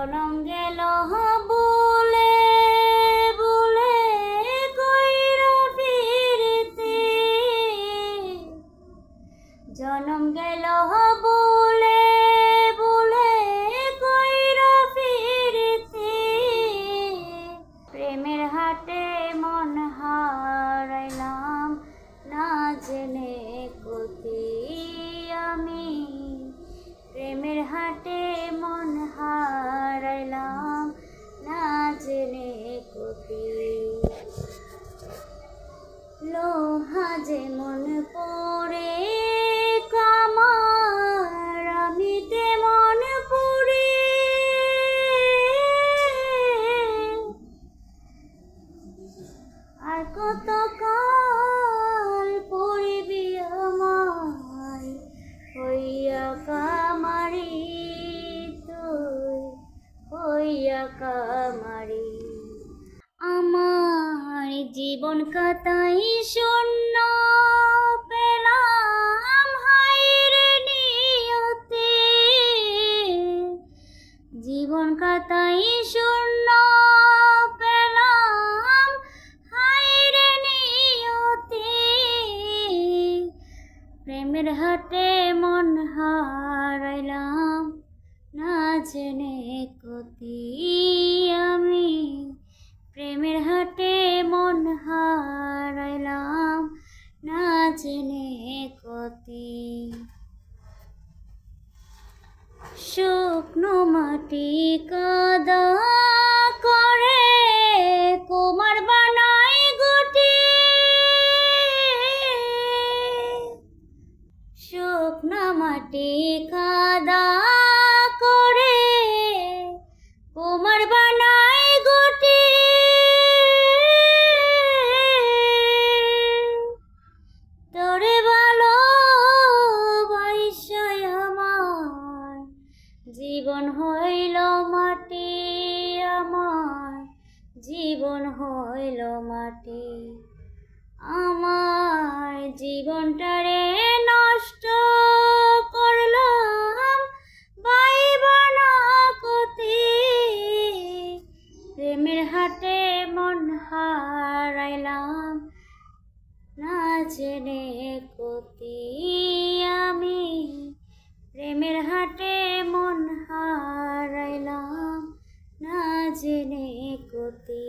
জনম গেল বলে বলে কইরা ফিরতে। জনম গেল বলে কত কাল পড়বি আমায়? হইয়া কামারি তুই হইয়া কামারি আমার জীবন কাতাই শূন্য পেলাম হাইরে নিয়তে। জীবন কাতাই শূন্য প্রেমের হাটে মন হারাইলাম। না জেনে কতি আমি। প্রেমের হাটে মন হারাইলাম। না জেনে কতি শুকনো মাটি কাদা শুকনো মাটি কাদা করে কুমার বানাই গুটি তোরে ভালো বাইশাই আমার জীবন হইল মাটি, আমার জীবন হইল মাটি। আমার জীবনটারে নষ্ট করলাম, বাইবানা কতি প্রেমের হাটে মন হারাইলাম, না জেনে কতি আমি। প্রেমের হাটে মন হারাইলাম, না জেনে কতি